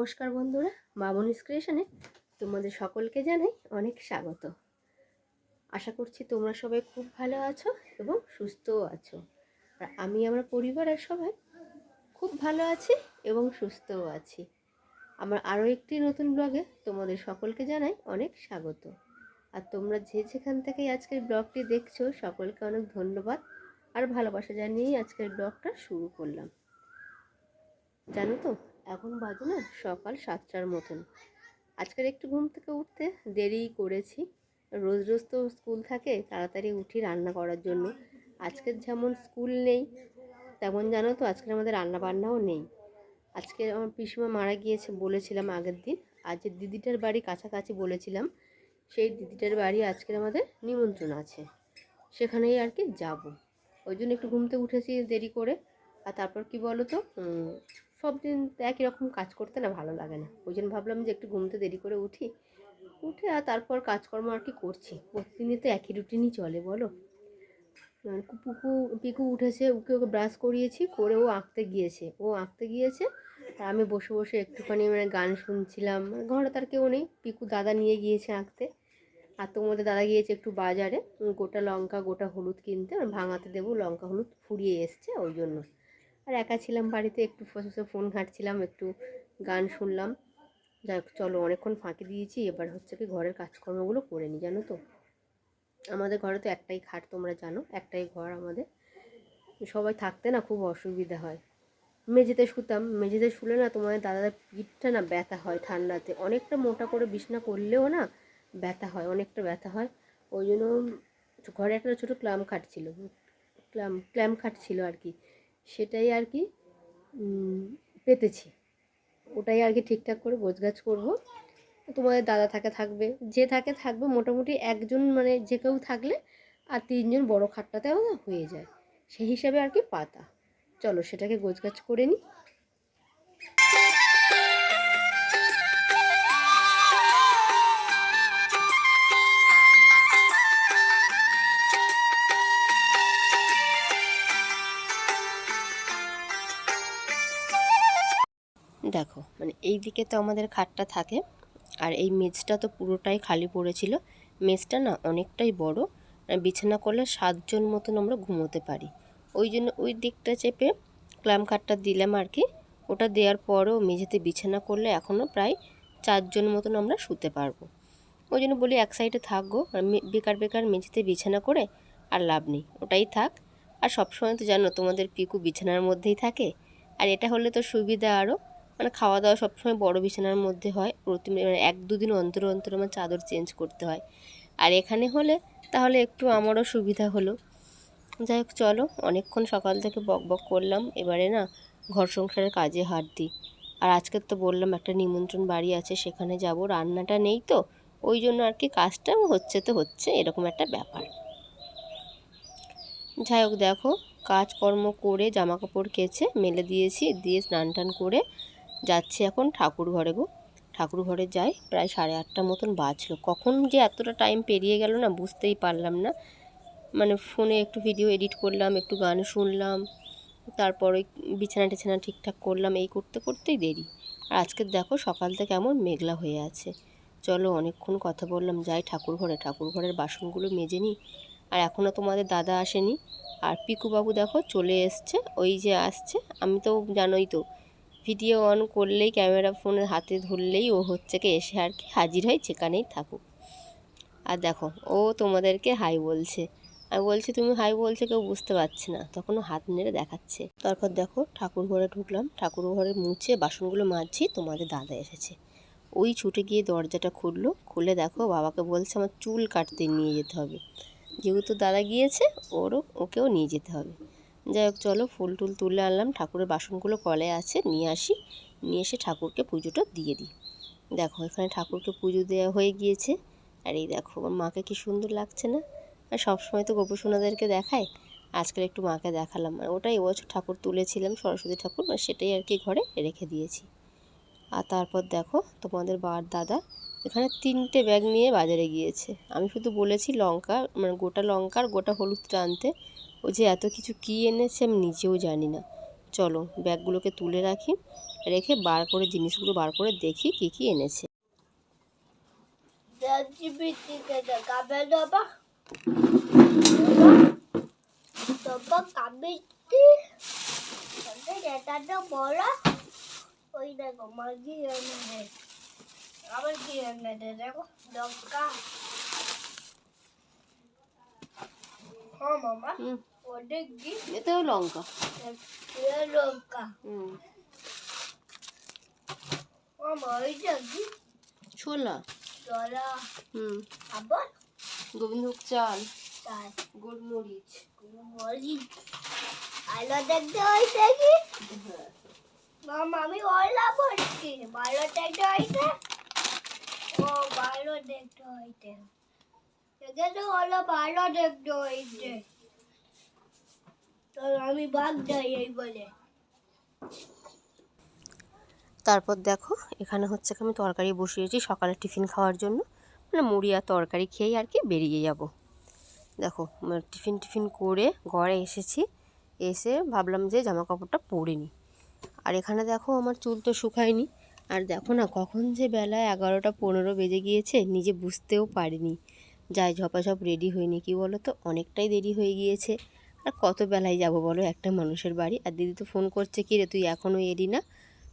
নমস্কার বন্ধুরা মামনিস ক্রিয়েশনে তোমাদের সকলকে জানাই অনেক স্বাগত। আশা করছি তোমরা সবাই খুব ভালো আছো এবং সুস্থও আছো। আর আমি আমার পরিবারের সবাই খুব ভালো আছি এবং সুস্থও আছি। আমার আরও একটি নতুন ব্লগে তোমাদের সকলকে জানাই অনেক স্বাগত। আর তোমরা যে যেখান থেকে আজকের ব্লগটি দেখছ, সকলকে অনেক ধন্যবাদ। আর ভালোবাসা জানিয়েই আজকের ব্লগটা শুরু করলাম। জানো তো এখন বাজে না সকাল সাতটার মতন। আজকের একটু ঘুম থেকে উঠতে দেরি করেছি। রোজ রোজ তো স্কুল থাকে, তাড়াতাড়ি উঠি রান্না করার জন্য। আজকের যেমন স্কুল নেই, তেমন জানো তো আজকের আমাদের রান্না বান্নাও নেই। আজকে আমার পিসিমা মারা গিয়েছে বলেছিলাম আগের দিন, আর যে দিদিটার বাড়ি কাছাকাছি বলেছিলাম, সেই দিদিটার বাড়ি আজকের আমাদের নিমন্ত্রণ আছে। সেখানেই আর কি যাব। ওই জন্য একটু ঘুমতে উঠেছি দেরি করে। আর তারপর কি বলো তো সব দিন একই রকম কাজ করতে না ভালো লাগে না। ওই জন্য ভাবলাম যে একটু ঘুমতে দেরি করে উঠি। উঠে আর তারপর কাজকর্ম আর কি করছি। প্রতিদিনই তো একই রুটিনই চলে, বলো? পুকু, পিকু উঠেছে, ওকে ওকে ব্রাশ করিয়েছি, করে ও আঁকতে গিয়েছে। ও আঁকতে গিয়েছে, আর আমি বসে বসে একটুখানি মানে গান শুনছিলাম। মানে ঘরে তার কেউ নেই। পিকু দাদা নিয়ে গিয়েছে আঁকতে। আর তোমাদের দাদা গিয়েছে একটু বাজারে। গোটা লঙ্কা, গোটা হলুদ কিনতে। মানে ভাঙাতে দেবো লঙ্কা, হলুদ ফুরিয়ে এসছে, ওই জন্য। আর একা ছিলাম বাড়িতে, একটু বসে ফোন ঘাঁটছিলাম, একটু গান শুনলাম। যাই চলো অনেকক্ষণ ফাঁকি দিয়েছি, এবার হচ্ছে কি ঘরের কাজকর্মগুলো করে নিই, জানো তো? আমাদের ঘরে তো একটাই খাট, তোমরা জানো, একটাই ঘর আমাদের। সবাই থাকতে না খুব অসুবিধা হয়। মেঝেতে শুতাম, মেঝেতে শুলে না তোমাদের দাদাদের পিঠটা না ব্যথা হয় ঠান্ডাতে। অনেকটা মোটা করে বিছনা করলেও না ব্যথা হয়, অনেকটা ব্যথা হয়। ওই জন্য ঘরে একটা ছোটো ক্লাম খাট ছিল, ক্লাম ক্ল্যাম খাট ছিল আর কি। সেটাই আর কি পেতেছি। ওটাই আর কি ঠিকঠাক করে গোছগাছ করব। তোমাদের দাদা থাকে থাকবে, যে থাকে থাকবে মোটামুটি একজন মানে যে কেউ থাকলে আর তিনজন বড় খাটটাতেও হয়ে যায়। সেই হিসাবে আর কি পাতা। চলো সেটাকে গোছগাছ করে নিই দেখো মানে এই দিকে তো আমাদের খাটটা থাকে, আর এই মেজটা তো পুরোটাই খালি পড়েছিল। মেজটা না অনেকটাই বড় বিছানা করলে সাতজন মতন আমরা ঘুমোতে পারি। ওই জন্য ওই দিকটা চেপে ক্লাম খাটটা দিলাম আর কি। ওটা দেওয়ার পরও মেঝেতে বিছানা করলে এখনও প্রায় চারজন মতন আমরা শুতে পারব। ওই জন্য বলি এক সাইডে থাকব বেকার বেকার মেঝেতে বিছানা করে আর লাভ নেই। ওটাই থাক। আর সবসময় তো জানো তোমাদের পিকু বিছানার মধ্যেই থাকে। আর এটা হলে তো সুবিধা আরও। মানে খাওয়া দাওয়া সবসময় বড় বিছানার মধ্যে হয়। প্রতি মানে এক দুদিন অন্তর অন্তর আমার চাদর চেঞ্জ করতে হয়। আর এখানে হলে তাহলে একটু আমারও সুবিধা হলো। যাই হোক, চলো, অনেকক্ষণ সকাল থেকে বক বক করলাম। এবারে না, ঘর সংসারের কাজে হাত দিই। আর আজকে তো বললাম একটা নিমন্ত্রণ বাড়ি আছে, সেখানে যাব। রান্নাটা নেই তো, ওই জন্য আর কি কাজটা হচ্ছে তো হচ্ছে, এরকম একটা ব্যাপার। যাই হোক, দেখো, কাজকর্ম করে জামা কাপড় কেচে, মেলে দিয়েছি। দিয়ে স্নান টান করে যাচ্ছি এখন ঠাকুর ঘরে গো। ঠাকুর ঘরে যাই প্রায় সাড়ে আটটা মতন বাজলো। কখন যে এতটা টাইম পেরিয়ে গেল না বুঝতেই পারলাম না। মানে ফোনে একটু ভিডিও এডিট করলাম, একটু গান শুনলাম, তারপরে বিছানা টিছানা ঠিকঠাক করলাম, এই করতে করতেই দেরি। আর আজকে দেখো সকাল থেকে এমন মেঘলা হয়ে আছে। চলো অনেকক্ষণ কথা বললাম, যাই ঠাকুর ঘরে। ঠাকুর ঘরের বাসনগুলো মেজে নিই। আর এখনও তোমাদের দাদা আসেনি। আর পিকুবাবু দেখো চলে এসছে, ওই যে আসছে, আমি তো জানোই তো ভিডিও অন করলেই, ক্যামেরা ফোনের হাতে ধরলেই ও হচ্ছে কি এসে আর কি হাজির হয় যেখানেই থাকুক। আর দেখো, ও তোমাদেরকে হাই বলছে। আমি বলছি, তুমি হাই বলছে কেউ বুঝতে পারছে না। তখনও হাত নেড়ে দেখাচ্ছে। তারপর দেখো, ঠাকুর ঘরে ঢুকলাম। ঠাকুর ঘরে মুছে বাসনগুলো মাজছি, তোমাদের দাদা এসেছে। ওই ছুটে গিয়ে দরজাটা খুললো। খুলে দেখো, বাবাকে বলছে, আমার চুল কাটতে নিয়ে যেতে হবে। যেহেতু দাদা গিয়েছে, ওরও, ওকেও নিয়ে যেতে হবে। যাই হোক, চলো ফুল টুল তুলে আনলাম। ঠাকুরের বাসনগুলো কলে আছে, নিয়ে আসি। নিয়ে এসে ঠাকুরকে পুজোটা দিয়ে দিই। দেখো, এখানে ঠাকুরকে পুজো দেওয়া হয়ে গিয়েছে। আর এই দেখো, আমার মাকে কি সুন্দর লাগছে না? আর সবসময় তো গোপসোনাদেরকে দেখায়। আজকাল একটু মাকে দেখালাম। আর ওটাই এবছর ঠাকুর তুলেছিলাম, সরস্বতী ঠাকুর মানে সেটাই আর কি ঘরে রেখে দিয়েছি। আর তারপর দেখো, তোমাদের বার দাদা এখানে তিনটে ব্যাগ নিয়ে বাজারে গিয়েছে। আমি শুধু বলেছি লঙ্কা মানে গোটা লঙ্কার গোটা হলুদটা আনতে ও যে এত কিছু কী এনেছে আমি নিজেও জানি না। চলো ব্যাগগুলোকে তুলে রাখি, রেখে বার করে জিনিসগুলো বার করে দেখি কি কি এনেছে। ওই দেখো আবার কি এনে দেখো লঙ্কা হ্যাঁ মামা এতেও লঙ্কা। লঙ্কা। ছোলা। হুম। আবার? গোবিন্দভোগ চাল। গোলমরিচ। আলো দেখতে হয়েছে কি? মাম আমি ওলা পড়ছি ভালো দেখতে হয়েছে? ও ভালো দেখতে হয়েছে। এখানে ওলা ভালো দেখতে হয়েছে। আমি যাই এই বলে। তারপর দেখো, এখানে হচ্ছে আমি তরকারি বসিয়েছি সকালে টিফিন খাওয়ার জন্য। মানে মুড়ি আর তরকারি খেয়েই আর কি বেরিয়ে যাব। দেখো মানে টিফিন টিফিন করে ঘরে এসেছি, এসে ভাবলাম যে জামা কাপড়টা পরে নিই। আর এখানে দেখো আমার চুল তো শুকায়নি। আর দেখো না কখন যে বেলা এগারোটা পনেরো বেজে গিয়েছে, নিজে বুঝতেও পারিনি। যাই ঝপাঝপ রেডি হয়নি কি বলো তো অনেকটাই দেরি হয়ে গিয়েছে। আর কত বেলায় যাব বলো? একটা মানুষের বাড়ি। আর দিদি তো ফোন করছে, কি রে, তুই এখনও এলি না?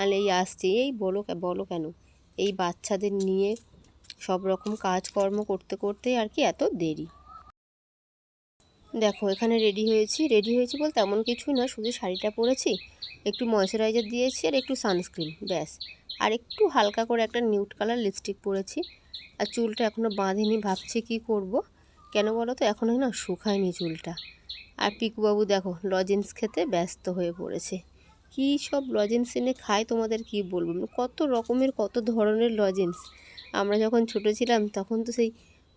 আর এই আসছি। এই বলো বলো কেন? এই বাচ্চাদের নিয়ে সব রকম কাজকর্ম করতে করতেই আর কি এত দেরি। দেখো, এখানে রেডি হয়েছি। রেডি হয়েছি বলতে এমন কিছুই না শুধু শাড়িটা পরেছি, একটু ময়শ্চারাইজার দিয়েছি আর একটু সানস্ক্রিন ব্যাস। আর একটু হালকা করে একটা নিউট কালার লিপস্টিক পরেছি। আর চুলটা এখনও বাঁধিনি, ভাবছি কি করব? কেন বলো তো? এখনও না শুকায়নি চুলটা। আর পিকুবাবু দেখো, লজেন্স খেতে ব্যস্ত হয়ে পড়েছে। কী সব লজেন্স এনে খায় তোমাদের কি বলব? মানে কত রকমের, কত ধরনের লজেন্স। আমরা যখন ছোট ছিলাম, তখন তো সেই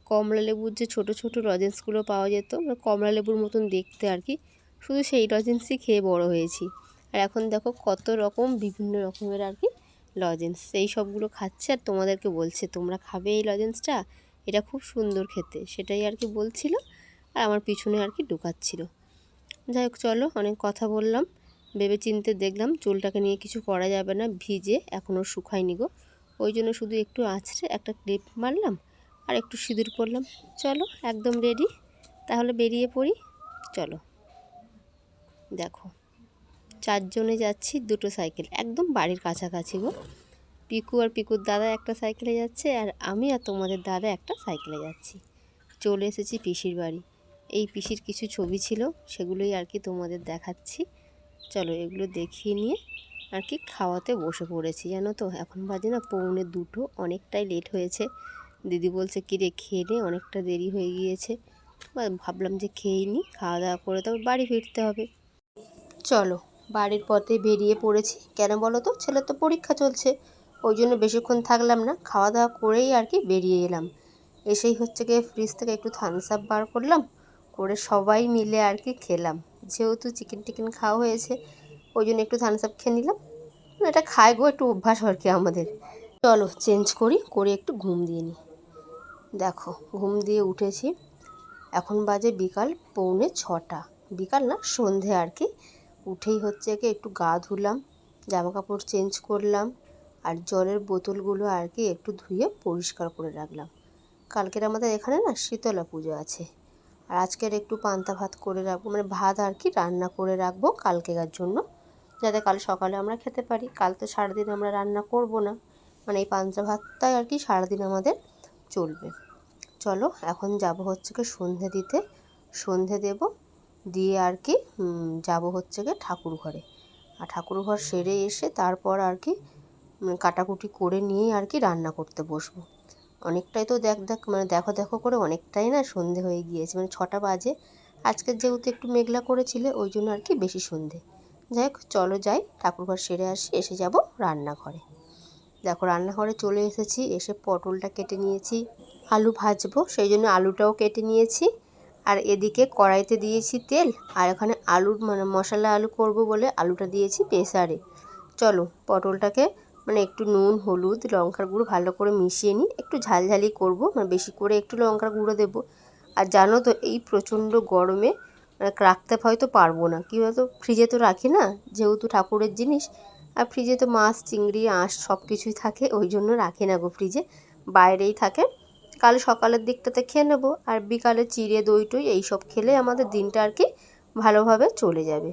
কমলা লেবুর যে ছোট ছোট লজেন্সগুলো পাওয়া যেত মানে কমলা লেবুর মতন দেখতে আর কি, শুধু সেই লজেন্সই খেয়ে বড় হয়েছি। আর এখন দেখো কত রকম, বিভিন্ন রকমের আর কি লজেন্স। সেই সবগুলো খাচ্ছে আর তোমাদেরকে বলছে, তোমরা খাবে এই লজেন্সটা? এটা খুব সুন্দর খেতে, সেটাই আর কি বলছিল আর আমার পিছনে আর কি ঢুকাচ্ছিল। যাই হোক, চলো অনেক কথা বললাম ভেবে চিনতে দেখলাম চুলটাকে নিয়ে কিছু করা যাবে না, ভিজে এখনও শুকায়নি গো। ওই জন্য শুধু একটু আঁচড়ে একটা ক্লিপ মারলাম আর একটু সিঁদুর পরলাম। চলো, একদম রেডি তাহলে বেরিয়ে পড়ি। চলো। দেখো, চারজনে যাচ্ছি দুটো সাইকেল, একদম বাড়ির কাছাকাছি গো। পিকু আর পিকুর দাদা একটা সাইকেলে যাচ্ছে আর আমি আর তোমাদের দাদা একটা সাইকেলে যাচ্ছি। চলে এসেছি পিসির বাড়ি। এই পিসির কিছু ছবি ছিল, সেগুলোই আর কি তোমাদের দেখাচ্ছি। চলো এগুলো দেখিয়ে নিয়ে আর কি খাওয়াতে বসে পড়েছি, জানো তো? এখন বাজে না পৌনে দুটো, অনেকটাই লেট হয়েছে। দিদি বলছে কি রে খেয়ে নে, অনেকটা দেরি হয়ে গিয়েছে। বা ভাবলাম যে খেয়েই নি, খাওয়া দাওয়া করে তারপর বাড়ি ফিরতে হবে। চলো, বাড়ির পথে বেরিয়ে পড়েছি। কেন বলো তো? ছেলের তো পরীক্ষা চলছে। ওই জন্য বেশিক্ষণ থাকলাম না খাওয়া দাওয়া করেই আর কি বেরিয়ে এলাম। এসেই হচ্ছে গিয়ে ফ্রিজ থেকে একটু থামস আপ বার করলাম, করে সবাই মিলে আর কি খেলাম। যেহেতু চিকেন টিকেন খাওয়া হয়েছে, ওই জন্য একটু থামস আপ খেয়ে নিলাম। এটা খাই গো, একটু অভ্যাস আর কি আমাদের। চলো চেঞ্জ করি, করে একটু ঘুম দিয়ে নিই। দেখো, ঘুম দিয়ে উঠেছি। এখন বাজে বিকাল পৌনে ছটা। বিকাল না, সন্ধে আর কি। উঠেই হচ্ছে কি একটু গা ধুলাম জামা কাপড় চেঞ্জ করলাম। আর জলের বোতলগুলো আর কি একটু ধুয়ে পরিষ্কার করে রাখলাম। কালকের আমাদের এখানে না শীতলা পুজো আছে। আর আজকের একটু পান্তা ভাত করে রাখব মানে ভাত আর কি রান্না করে রাখব কালকেকার জন্য, যাতে কাল সকালে আমরা খেতে পারি। কাল তো সারাদিন আমরা রান্না করব না মানে এই পান্তা ভাতটাই আর কি সারাদিন আমাদের চলবে। চলো এখন যাব হচ্ছে কি সন্ধে দিতে। সন্ধে দেব, দিয়ে আর কি যাব হচ্ছে কি ঠাকুর ঘরে আর ঠাকুর ঘর সেরে এসে তারপর আর কি কাটাকুটি করে নিয়েই আর কি রান্না করতে বসবো। অনেকটাই তো দেখ দেখ মানে দেখো দেখো করে অনেকটাই না সন্ধে হয়ে গিয়েছে মানে ছটা বাজে। আজকের যেহেতু একটু মেঘলা করেছিলে, ওই জন্য আর কি বেশি সন্ধে। যাই হোক, চলো যাই ঠাকুরঘর সেরে আসি, এসে যাব রান্নাঘরে। দেখো, রান্নাঘরে চলে এসেছি, এসে পটলটা কেটে নিয়েছি, আলু ভাজবো, সেই জন্য আলুটাও কেটে নিয়েছি। আর এদিকে কড়াইতে দিয়েছি তেল, আর এখানে আলুর মানে মশলা আলু করব বলে আলুটা দিয়েছি প্রেসারে। চলো, পটলটাকে মানে একটু নুন, হলুদ, লঙ্কার গুঁড়ো ভালো করে মিশিয়ে নিই একটু ঝালঝালি করব। মানে বেশি করে একটু লঙ্কার গুঁড়ো দেবো। আর জানো তো, এই প্রচণ্ড গরমে মানে রাখতে হয়তো পারব না। কী বলতো ফ্রিজে তো রাখি না, যেহেতু ঠাকুরের জিনিস। আর ফ্রিজে তো মাছ, চিংড়ি, আঁশ সব কিছুই থাকে, ওই জন্য রাখি না গো ফ্রিজে বাইরেই থাকে। কাল সকালের দিকটাতে খেয়ে নেব। আর বিকালে চিড়ে, দই টই এইসব খেলে আমাদের দিনটা আর কি ভালোভাবে চলে যাবে।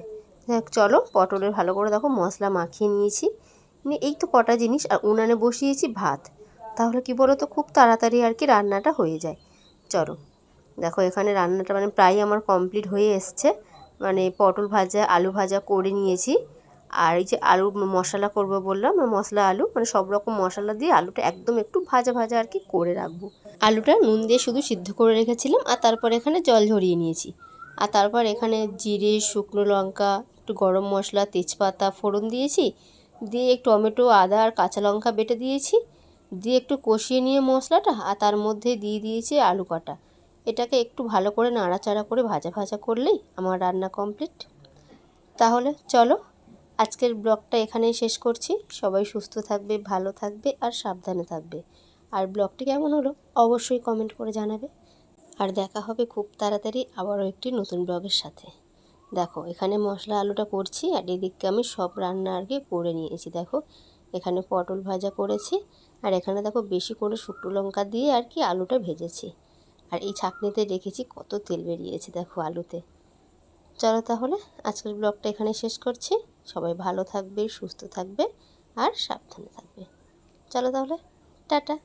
চলো পটলের ভালো করে দেখো মশলা মাখিয়ে নিয়েছি। নিয়ে এই তো কটা জিনিস আর উনানে বসিয়েছি ভাত। তাহলে কি বলো তো, খুব তাড়াতাড়ি আর কি রান্নাটা হয়ে যায়। চলো, দেখো এখানে রান্নাটা মানে প্রায় আমার কমপ্লিট হয়ে এসছে। মানে পটল ভাজা, আলু ভাজা করে নিয়েছি। আর এই যে আলু মশলা করব বললাম মশলা, আলু মানে সব রকম মশলা দিয়ে আলুটা একদম একটু ভাজা ভাজা আর কি করে রাখব। আলুটা নুন দিয়ে শুধু সিদ্ধ করে রেখেছিলাম, আর তারপর এখানে জল ঝরিয়ে নিয়েছি। আর তারপর এখানে জিরে, শুকনো লঙ্কা, একটু গরম মশলা, তেজপাতা, ফোড়ন দিয়েছি। দিয়ে টমেটো, আদা আর কাঁচা লঙ্কা বেটে দিয়েছি। দিয়ে একটু কষিয়ে নিয়ে মশলাটা আর তার মধ্যে দিয়ে দিয়েছি আলু কাটা। এটাকে একটু ভালো করে নাড়াচাড়া করে ভাজা ভাজা করলেই আমার রান্না কমপ্লিট। তাহলে চলো, আজকের ব্লগটা এখানেই শেষ করছি। সবাই সুস্থ থাকবে, ভালো থাকবে আর সাবধানে থাকবে। আর ব্লগটি কেমন হলো অবশ্যই কমেন্ট করে জানাবে। আর দেখা হবে খুব তাড়াতাড়ি আবারও একটি নতুন ব্লগের সাথে। দেখো, এখানে মশলা আলুটা করছি আর এদিকে আমি সব রান্না আর কি করে নিয়েছি। দেখো, এখানে পটল ভাজা করেছি আর এখানে দেখো বেশি করে শুকনো লঙ্কা দিয়ে আর কি আলুটা ভেজেছি। আর এই ছাঁকনিতে রেখেছি কত তেল বেরিয়েছে দেখো আলুতে। চলো তাহলে, আজকের ব্লগটা এখানে শেষ করছি। সবাই ভালো থাকবে, সুস্থ থাকবে আর সাবধানে থাকবে। চলো তাহলে, টাটা।